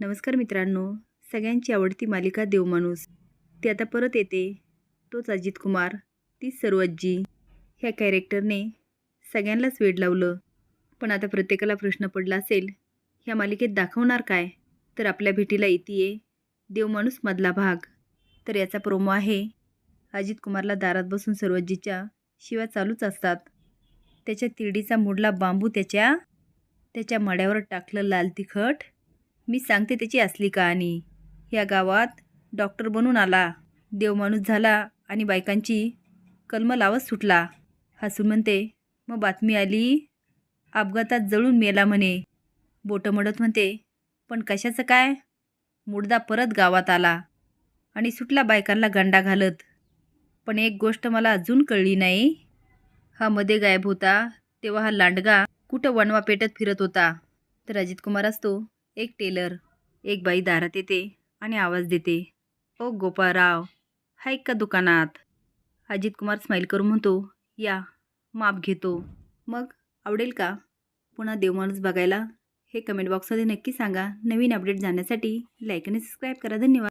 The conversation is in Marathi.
नमस्कार मित्रांनो सगळ्यांची आवडती मालिका देवमाणूस. ती आता परत येते. तोच अजित कुमार तीच सर्वज्जी ह्या कॅरेक्टरने सगळ्यांनाच वेड लावलं. पण आता प्रत्येकाला प्रश्न पडला असेल ह्या मालिकेत दाखवणार काय? तर आपल्या भेटीला येते देवमाणूस मधला भाग. तर याचा प्रोमो आहे अजित कुमारला दारात बसून सर्वज्जीच्या शिवा चालूच असतात. त्याच्या तिरडीचा मुडला बांबू त्याच्या त्याच्या मड्यावर टाकलं लाल तिखट. मी सांगते त्याची असली कहाणी. या गावात डॉक्टर बनून आला. देवमाणूस झाला आणि बायकांची कलम लावत सुटला. हसून म्हणते मग बातमी आली? अपघातात जळून मेला म्हणे. बोटं मडत म्हणते पण कशाचं काय? मुडदा परत गावात आला आणि सुटला बायकांना गंडा घालत. पण एक गोष्ट मला अजून कळली नाही. हा मध्ये गायब होता तेव्हा हा लांडगा कुठं वणवा पेटत फिरत होता. तर अजित कुमार असतो. एक टेलर एक बाई दारात येते आणि आवाज देते ओ गोपाळराव हाय का दुकानात? अजित कुमार स्माईल करून म्हणतो या माप घेतो. मग आवडेल का? पुन्हा देवमाणूस बघायला? हे कमेंट बॉक्समध्ये नक्की सांगा. नवीन अपडेट जाण्यासाठी लाईक आणि सबस्क्राईब करा. धन्यवाद.